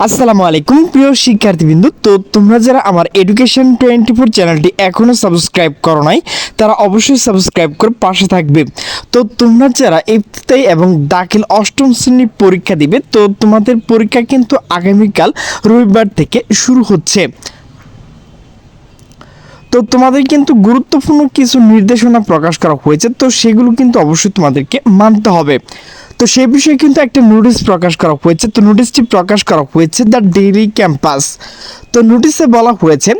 আসসালামু আলাইকুম, প্রিয় শিক্ষার্থীবৃন্দ। তো তোমরা যারা আমার এডুকেশন টোয়েন্টি ফোর চ্যানেলটি এখনও সাবস্ক্রাইব করো নাই, তারা অবশ্যই সাবস্ক্রাইব করে পাশে থাকবে। তো তোমরা যারা ইফতাই এবং দাখিল অষ্টম শ্রেণির পরীক্ষা দিবে, তো তোমাদের পরীক্ষা কিন্তু আগামীকাল রবিবার থেকে শুরু হচ্ছে। তো তোমাদের কিন্তু গুরুত্বপূর্ণ কিছু নির্দেশনা প্রকাশ করা হয়েছে, তো সেগুলো কিন্তু অবশ্যই তোমাদেরকে মানতে হবে। তো সেই বিষয়ে কিন্তু একটা নোটিশ প্রকাশ করা হয়েছে। তো নোটিশটি প্রকাশ করা হয়েছে দ্য ডেইলি ক্যাম্পাস। তো নোটিশে বলা হয়েছে,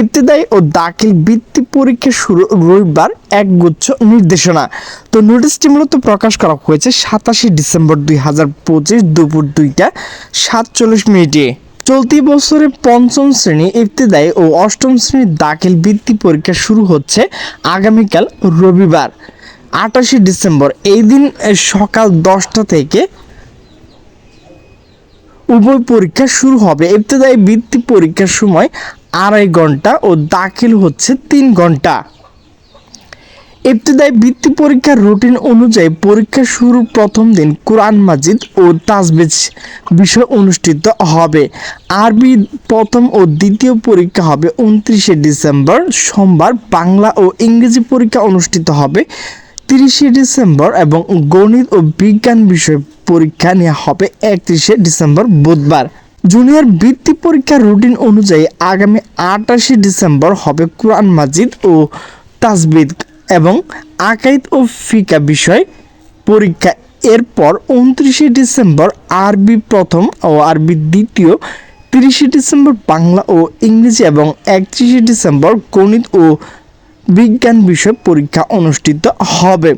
ইবতেদায়ী ও দাখিল বৃত্তি পরীক্ষা শুরু রবিবার একগুচ্ছ নির্দেশনা। তো নোটিশটি মূলত প্রকাশ করা হয়েছে সাতাশে ডিসেম্বর দুই হাজার পঁচিশ দুপুর দুইটা সাতচল্লিশ মিনিটে। চলতি বছরে পঞ্চম শ্রেণি ইবতেদায়ী ও অষ্টম শ্রেণির দাখিল বৃত্তি পরীক্ষা শুরু হচ্ছে আগামীকাল রবিবার। আটাশে ডিসেম্বর, এই দিন সকাল দশটা থেকে উভয় পরীক্ষা শুরু হবে। ইবতেদায়ী বৃত্তি পরীক্ষার সময় আড়াই ঘণ্টা ও দাখিল হচ্ছে তিন ঘণ্টা। ইবতদায়ী বৃত্তি পরীক্ষার রুটিন অনুযায়ী পরীক্ষা শুরুর প্রথম দিন কোরআন মাজিদ ও তাজবিজ বিষয় অনুষ্ঠিত হবে। আরবি প্রথম ও দ্বিতীয় পরীক্ষা হবে উনত্রিশে ডিসেম্বর, সোমবার বাংলা ও ইংরেজি পরীক্ষা অনুষ্ঠিত হবে। তিরিশে ডিসেম্বর এবং গণিত ও বিজ্ঞান বিষয় পরীক্ষা নেওয়া হবে একত্রিশে ডিসেম্বর বুধবার। জুনিয়র বৃত্তি পরীক্ষার রুটিন অনুযায়ী আগামী আটাশে ডিসেম্বর হবে কোরআন মাজিদ ও তাজবিদ এবং আকাইদ ও ফিকা বিষয় পরীক্ষা। এরপর উনত্রিশে ডিসেম্বর আরবি প্রথম ও আরবি দ্বিতীয়, তিরিশে ডিসেম্বর বাংলা ও ইংরেজি এবং একত্রিশে ডিসেম্বর গণিত ও বিজ্ঞান বিষয় পরীক্ষা অনুষ্ঠিত হবে।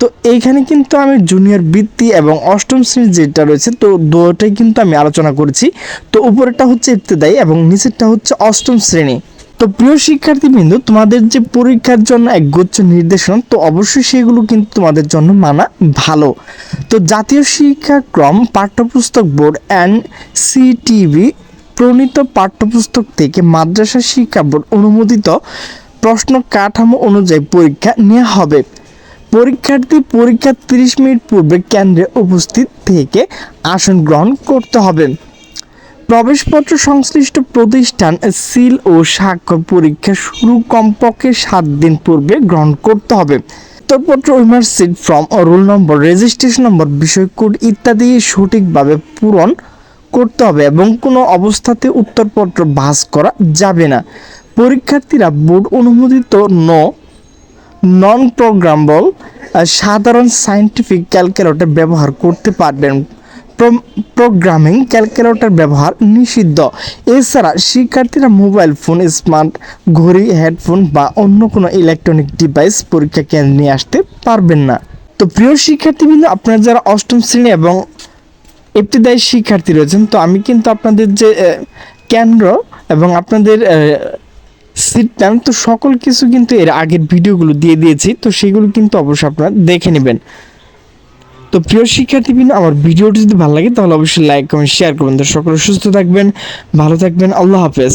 তো এইখানে কিন্তু আমি জুনিয়র বৃত্তি এবং অষ্টম শ্রেণির যেটা রয়েছে, তো দুটোই কিন্তু আমি আলোচনা করেছি। তো উপরেরটা হচ্ছে ইবতেদায়ী এবং নিচেরটা হচ্ছে অষ্টম শ্রেণি। তো প্রিয় শিক্ষার্থীবৃন্দ, তোমাদের যে পরীক্ষার জন্য একগুচ্ছ নির্দেশনা, তো অবশ্যই সেগুলো কিন্তু তোমাদের জন্য মানা ভালো। তো জাতীয় শিক্ষাক্রম পাঠ্যপুস্তক বোর্ড অ্যান্ড সিটিভি প্রণীত পাঠ্যপুস্তক থেকে মাদ্রাসা শিক্ষা বোর্ড অনুমোদিত প্রশ্ন কাঠামো অনুযায়ী পরীক্ষা নেওয়া হবে। পরীক্ষার্থী পরীক্ষার তিরিশ মিনিট পূর্বে কেন্দ্রে উপস্থিত থেকে আসন গ্রহণ করতে হবে। প্রবেশপত্র সংশ্লিষ্ট প্রতিষ্ঠান সিল ও স্বাক্ষর পরীক্ষা শুরু কমপক্ষে সাত দিন পূর্বে গ্রহণ করতে হবে। উত্তরপত্র উইমার্সিট ফর্ম ও রোল নম্বর, রেজিস্ট্রেশন নম্বর, বিষয় কোড ইত্যাদি সঠিকভাবে পূরণ করতে হবে এবং কোনো অবস্থাতে উত্তরপত্র ভাঁজ করা যাবে না। পরীক্ষার্থীরা বোর্ড অনুমোদিত ন নন প্রোগ্রামেবল সাধারণ সায়েন্টিফিক ক্যালকুলেটর ব্যবহার করতে পারবেন। প্রোগ্রামিং ক্যালকুলেটর ব্যবহার নিষিদ্ধ। এছাড়া শিক্ষার্থীরা মোবাইল ফোন স্মার্ট ঘড়ি হেডফোন বা অন্য কোনো ইলেকট্রনিক ডিভাইস পরীক্ষা কেন্দ্রে নিয়ে আসতে পারবেন না। তো প্রিয় শিক্ষার্থীবৃন্দ, আপনারা যারা অষ্টম শ্রেণি এবং ইবতদায়ী শিক্ষার্থী রয়েছেন, তো আমি কিন্তু আপনাদের যে কেন্দ্র এবং আপনাদের সিট তো সকল কিছু কিন্তু এর আগের ভিডিওগুলো দিয়ে দিয়েছি, তো সেগুলো কিন্তু অবশ্যই আপনারা দেখে নেবেন। তো প্রিয় শিক্ষার্থীবৃন্দ, আমার ভিডিওটি যদি ভালো লাগে, তাহলে অবশ্যই লাইক কমেন্ট শেয়ার করবেন। তো সকলে সুস্থ থাকবেন, ভালো থাকবেন, আল্লাহ হাফেজ।